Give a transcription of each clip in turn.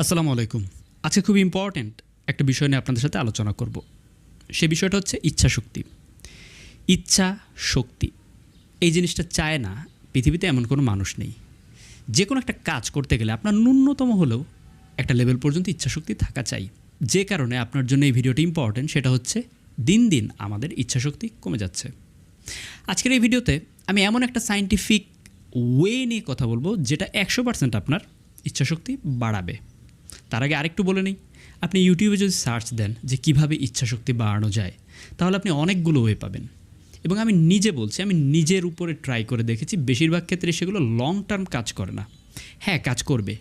আসসালামু আলাইকুম। আজকে খুব ইম্পর্ট্যান্ট একটা বিষয় নিয়ে আপনাদের সাথে আলোচনা করব। সে বিষয়টা হচ্ছে ইচ্ছা শক্তি। ইচ্ছা শক্তি। এই জিনিসটা চায় না পৃথিবীতে এমন কোনো মানুষ নেই। যে কোনো একটা কাজ করতে গেলে আপনার ন্যূনতম হলেও একটা লেভেল পর্যন্ত ইচ্ছা শক্তি থাকা চাই। যে কারণে আপনার জন্য এই ভিডিওটি ইম্পর্ট্যান্ট সেটা হচ্ছে দিন দিন আমাদের ইচ্ছা শক্তি কমে যাচ্ছে। আজকের এই ভিডিওতে আমি এমন একটা সাইন্টিফিক ওয়ে নিয়ে কথা বলব, যেটা একশো পার্সেন্ট আপনার ইচ্ছাশক্তি বাড়াবে। তার আগে আরেকটু বলে নিই। আপনি ইউটিউবে যদি সার্চ দেন যে কীভাবে ইচ্ছাশক্তি বাড়ানো যায়, তাহলে আপনি অনেকগুলো ওয়ে পাবেন। এবং আমি নিজে বলছি, আমি নিজের উপরে ট্রাই করে দেখেছি, বেশিরভাগ ক্ষেত্রে সেগুলো লং টার্ম কাজ করে না। হ্যাঁ কাজ করবে।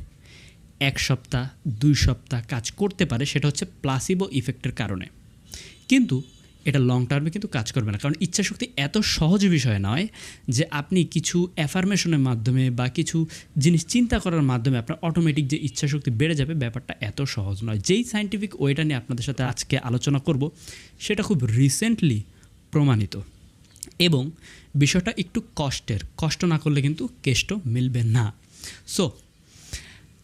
এক সপ্তাহ, দুই সপ্তাহ কাজ করতে পারে, সেটা হচ্ছে প্লাসিবো ইফেক্টের কারণে। কিন্তু এটা লং টার্মে কিন্তু কাজ করবে না। কারণ ইচ্ছাশক্তি এত সহজ বিষয় নয় যে আপনি কিছু অ্যাফার্মেশনের মাধ্যমে বা কিছু জিনিস চিন্তা করার মাধ্যমে আপনার অটোমেটিক যে ইচ্ছাশক্তি বেড়ে যাবে, ব্যাপারটা এত সহজ নয়। যেই সাইন্টিফিক ওয়েটা নিয়ে আপনাদের সাথে আজকে আলোচনা করব, সেটা খুব রিসেন্টলি প্রমাণিত। এবং বিষয়টা একটু কষ্টের, কষ্ট না করলে কিন্তু কেষ্ট মিলবে না। সো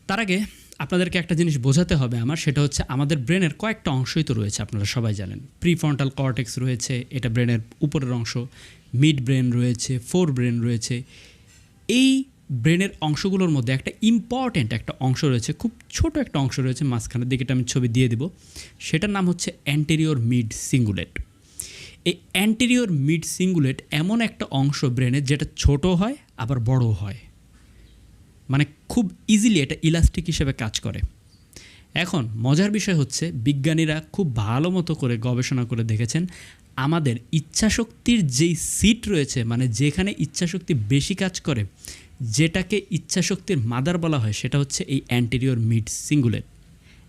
তার আগে আপনাদেরকে একটা জিনিস বোঝাতে হবে আমার, সেটা হচ্ছে আমাদের ব্রেনের কয়েকটা অংশই তো রয়েছে, আপনারা সবাই জানেন। প্রিফ্রন্টাল কর্টেক্স রয়েছে, এটা ব্রেনের উপরের অংশ। মিড ব্রেন রয়েছে, ফোর ব্রেন রয়েছে। এই ব্রেনের অংশগুলোর মধ্যে একটা ইম্পর্ট্যান্ট একটা অংশ রয়েছে, খুব ছোট একটা অংশ রয়েছে, মাঝখানের দিকে আমি ছবি দিয়ে দেবো। সেটার নাম হচ্ছে অ্যান্টেরিয়র মিড সিঙ্গুলেট এই অ্যান্টেরিয়র মিড সিঙ্গুলেট এমন একটা অংশ ব্রেনের যেটা ছোট হয়, আবার বড় হয়। মানে খুব ইজিলি এটা ইলাস্টিক হিসেবে কাজ করে। এখন মজার বিষয় হচ্ছে বিজ্ঞানীরা খুব ভালো মতো করে গবেষণা করে দেখেছেন, আমাদের ইচ্ছাশক্তির যেই সিট রয়েছে মানে যেখানে ইচ্ছাশক্তি বেশি কাজ করে, যেটাকে ইচ্ছাশক্তির মাদার বলা হয়, সেটা হচ্ছে এই অ্যান্টেরিয়র মিড সিঙ্গুলেট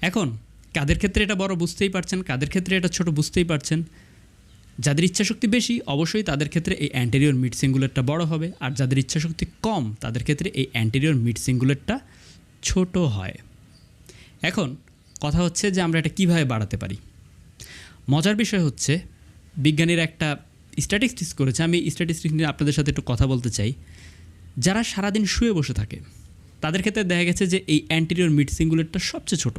এখন, কাদের ক্ষেত্রে এটা বড় বুঝতেই পারছেন, কাদের ক্ষেত্রে এটা ছোট বুঝতেই পারছেন? যাদের ইচ্ছাশক্তি বেশি, অবশ্যই তাদের ক্ষেত্রে এই অ্যান্টেরিয়র মিড সিঙ্গুলেটটা বড় হবে। আর যাদের ইচ্ছাশক্তি কম, তাদের ক্ষেত্রে এই অ্যান্টেরিয়র মিড সিঙ্গুলেটটা ছোট হয়। এখন কথা হচ্ছে যে আমরা এটা কীভাবে বাড়াতে পারি? মজার বিষয় হচ্ছে, বিজ্ঞানীরা একটা স্ট্যাটিস্টিক্স করেছে। আমি স্ট্যাটিস্টিক্স নিয়ে আপনাদের সাথে একটু কথা বলতে চাই। যারা সারাদিন শুয়ে বসে থাকে, তাদের ক্ষেত্রে দেখা গেছে যে এই অ্যান্টেরিয়র মিড সিঙ্গুলেটটা সবচেয়ে ছোট।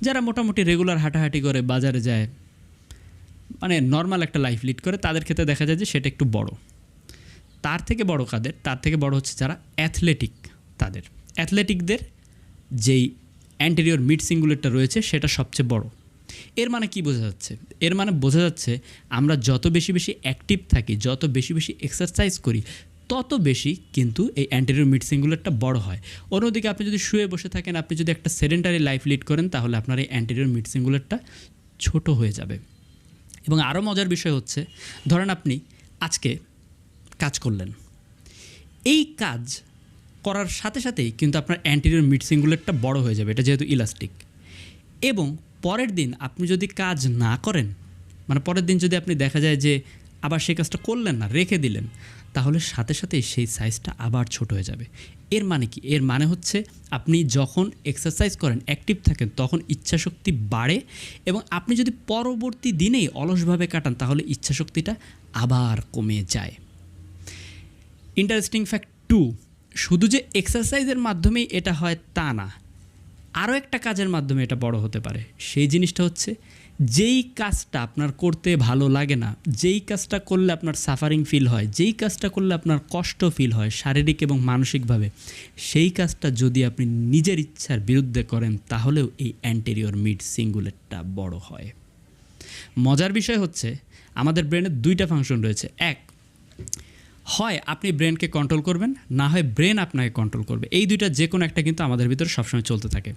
যারা মোটামুটি রেগুলার হাঁটাহাঁটি করে, বাজারে যায় মানে নর্মাল একটা লাইফ লিড করে, তাদের ক্ষেত্রে দেখা যায় যে সেটা একটু বড়। তার থেকে বড় কাদের? তার থেকে বড় হচ্ছে যারা অ্যাথলেটিক তাদের। অ্যাথলেটিকদের যেই অ্যান্টেরিয়র মিড সিঙ্গুলেটটা রয়েছে, সেটা সবচেয়ে বড়। এর মানে কি বোঝা যাচ্ছে? এর মানে বোঝা যাচ্ছে আমরা যত বেশি বেশি অ্যাক্টিভ থাকি, যত বেশি বেশি এক্সারসাইজ করি, তত বেশি কিন্তু এই অ্যান্টেরিয়র মিড সিঙ্গুলেটটা বড় হয়। অন্যদিকে আপনি যদি শুয়ে বসে থাকেন, আপনি যদি একটা সেডেন্টারি লাইফ লিড করেন, তাহলে আপনার এই অ্যান্টেরিয়র মিড সিঙ্গুলেটটা ছোট হয়ে যাবে। এবং আরও মজার বিষয় হচ্ছে, ধরেন আপনি আজকে কাজ করলেন। এই কাজ করার সাথে সাথেই কিন্তু আপনার অ্যান্টিরিয়র মিড সিঙ্গুলেটটা বড় হয়ে যাবে, এটা যেহেতু ইলাস্টিক এবং পরের দিন আপনি যদি কাজ না করেন মানে পরের দিন যদি আপনি দেখা যায় যে আবার সেই কাজটা করলেন না, রেখে দিলেন। তাহলে সাথে সাথে সেই সাইজটা আবার ছোট হয়ে যাবে। এর মানে কি? এর মানে হচ্ছে আপনি যখন এক্সারসাইজ করেন অ্যাক্টিভ থাকেন, তখন ইচ্ছাশক্তি বাড়ে এবং আপনি যদি পরবর্তী দিনেই অলসভাবে কাটান, তাহলে ইচ্ছাশক্তিটা আবার কমে যায়। ইন্টারেস্টিং ফ্যাক্ট টু শুধু যে এক্সারসাইজের মাধ্যমেই এটা হয় তা না আরও একটা কাজের মাধ্যমে এটা বড় হতে পারে। সেই জিনিসটা হচ্ছে যেই কাজটা আপনার করতে ভালো লাগে না, যেই কাজটা করলে আপনার সাফারিং ফিল হয়, যেই কাজটা করলে আপনার কষ্ট ফিল হয় শারীরিক এবং মানসিকভাবে, সেই কাজটা যদি আপনি নিজের ইচ্ছার বিরুদ্ধে করেন, তাহলেও এই অ্যান্টেরিয়র মিড সিঙ্গুলেটটা বড় হয়। মজার বিষয় হচ্ছে, আমাদের ব্রেনের দুইটা ফাংশন রয়েছে। এক হয় আপনি ব্রেনকে কন্ট্রোল করবেন, না হয় ব্রেন আপনাকে কন্ট্রোল করবে। এই দুইটা যে কোনো একটা কিন্তু আমাদের ভিতরে সবসময় চলতে থাকে।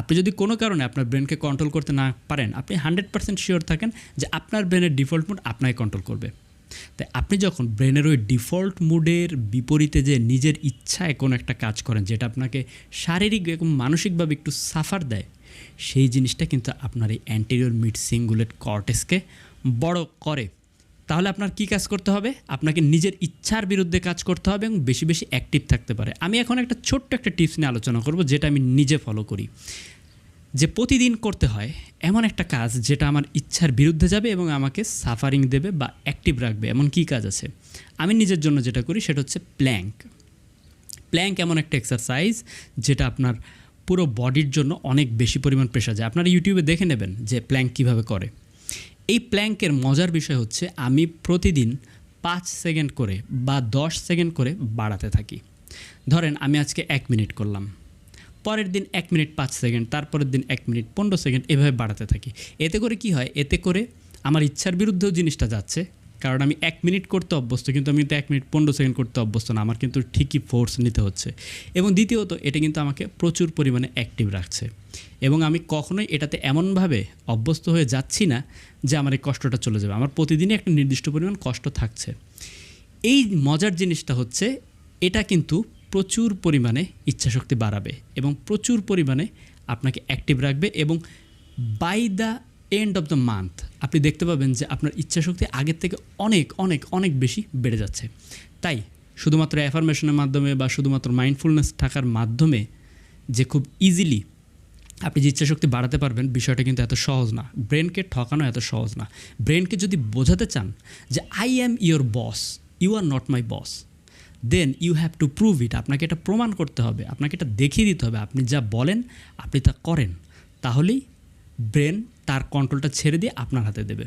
আপনি যদি কোনো কারণে আপনার ব্রেনকে কন্ট্রোল করতে না পারেন, আপনি হান্ড্রেড পার্সেন্ট শিওর থাকেন যে আপনার ব্রেনের ডিফল্ট মুড আপনাকে কন্ট্রোল করবে। তাই আপনি যখন ব্রেনের ওই ডিফল্ট মুডের বিপরীতে যে নিজের ইচ্ছায় কোনো একটা কাজ করেন, যেটা আপনাকে শারীরিক এবং মানসিকভাবে একটু সাফার দেয়, সেই জিনিসটা কিন্তু আপনার এই অ্যান্টেরিয়র মিড সিঙ্গুলেট কর্টেসকে বড় করে। তাহলে আপনার কি কাজ করতে হবে? আপনাকে নিজের ইচ্ছার বিরুদ্ধে কাজ করতে হবে এবং বেশি বেশি অ্যাক্টিভ থাকতে পারে। আমি এখন একটা ছোট্ট একটা টিপস নিয়ে আলোচনা করব, যেটা আমি নিজে ফলো করি। যে প্রতিদিন করতে হয় এমন একটা কাজ যেটা আমার ইচ্ছার বিরুদ্ধে যাবে এবং আমাকে সাফারিং দেবে বা অ্যাক্টিভ রাখবে। এমন কী কাজ আছে? আমি নিজের জন্য যেটা করি সেটা হচ্ছে প্ল্যাঙ্ক প্ল্যাঙ্ক এমন একটা এক্সারসাইজ যেটা আপনার পুরো বডির জন্য অনেক বেশি পরিমাণ প্রেশার যায় আপনারা ইউটিউবে দেখে নেবেন যে প্ল্যাঙ্ক কীভাবে করে। এই প্ল্যাঙ্কের মজার বিষয় হচ্ছে আমি প্রতিদিন পাঁচ সেকেন্ড করে বা দশ সেকেন্ড করে বাড়াতে থাকি। ধরেন আমি আজকে এক মিনিট করলাম। পরের দিন এক মিনিট পাঁচ সেকেন্ড, তারপরের দিন এক মিনিট পনেরো সেকেন্ড এভাবে বাড়াতে থাকি। এতে করে কি হয়? এতে করে আমার ইচ্ছার বিরুদ্ধেও জিনিসটা যাচ্ছে। কারণ আমি এক মিনিট করতে অভ্যস্ত, কিন্তু আমি কিন্তু এক মিনিট পনেরো সেকেন্ড করতে অভ্যস্ত না। আমার কিন্তু ঠিকই ফোর্স নিতে হচ্ছে। এবং দ্বিতীয়ত, এটা কিন্তু আমাকে প্রচুর পরিমাণে অ্যাক্টিভ রাখছে। এবং আমি কখনোই এটাতে এমনভাবে অভ্যস্ত হয়ে যাচ্ছি না যে আমার এই কষ্টটা চলে যাবে। আমার প্রতিদিনই একটা নির্দিষ্ট পরিমাণ কষ্ট থাকছে। এই মজার জিনিসটা হচ্ছে, এটা কিন্তু প্রচুর পরিমাণে ইচ্ছাশক্তি বাড়াবে এবং প্রচুর পরিমাণে আপনাকে অ্যাক্টিভ রাখবে এবং by the end of the month আপনি দেখতে পাবেন যে আপনার ইচ্ছাশক্তি আগের থেকে অনেক অনেক অনেক বেশি বেড়ে যাচ্ছে। তাই শুধুমাত্র অ্যাফার্মেশনের মাধ্যমে বা শুধুমাত্র মাইন্ডফুলনেস থাকার মাধ্যমে যে খুব ইজিলি আপনি যে ইচ্ছাশক্তি বাড়াতে পারবেন, বিষয়টা কিন্তু এত সহজ না। ব্রেনকে ঠকানো এত সহজ না। ব্রেনকে যদি বোঝাতে চান যে I am your boss you are not my boss then you have to prove it আপনাকে এটা প্রমাণ করতে হবে, আপনাকে এটা দেখিয়ে দিতে হবে। আপনি যা বলেন, আপনি তা করেন। তাহলেই ব্রেন তার কন্ট্রোলটা ছেড়ে দিয়ে আপনার হাতে দেবে।